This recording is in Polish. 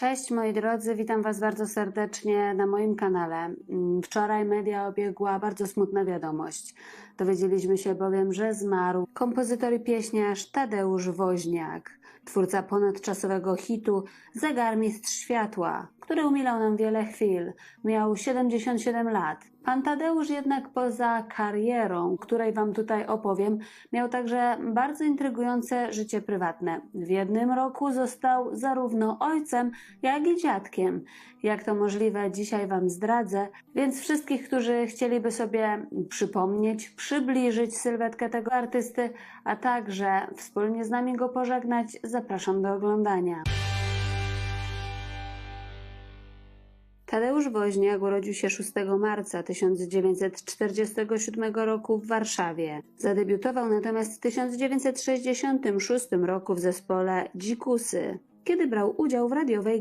Cześć moi drodzy, witam Was bardzo serdecznie na moim kanale. Mm, Wczoraj media obiegła bardzo smutna wiadomość. Dowiedzieliśmy się bowiem, że zmarł kompozytor i pieśniarz Tadeusz Woźniak, twórca ponadczasowego hitu Zegarmistrz Światła, który umilał nam wiele chwil. Miał 77 lat. Pan Tadeusz jednak poza karierą, której Wam tutaj opowiem, miał także bardzo intrygujące życie prywatne. W jednym roku został zarówno ojcem, jak i dziadkiem. Jak to możliwe, dzisiaj Wam zdradzę, więc wszystkich, którzy chcieliby sobie przypomnieć, przybliżyć sylwetkę tego artysty, a także wspólnie z nami go pożegnać, zapraszam do oglądania. Tadeusz Woźniak urodził się 6 marca 1947 roku w Warszawie. Zadebiutował natomiast w 1966 roku w zespole Dzikusy, kiedy brał udział w radiowej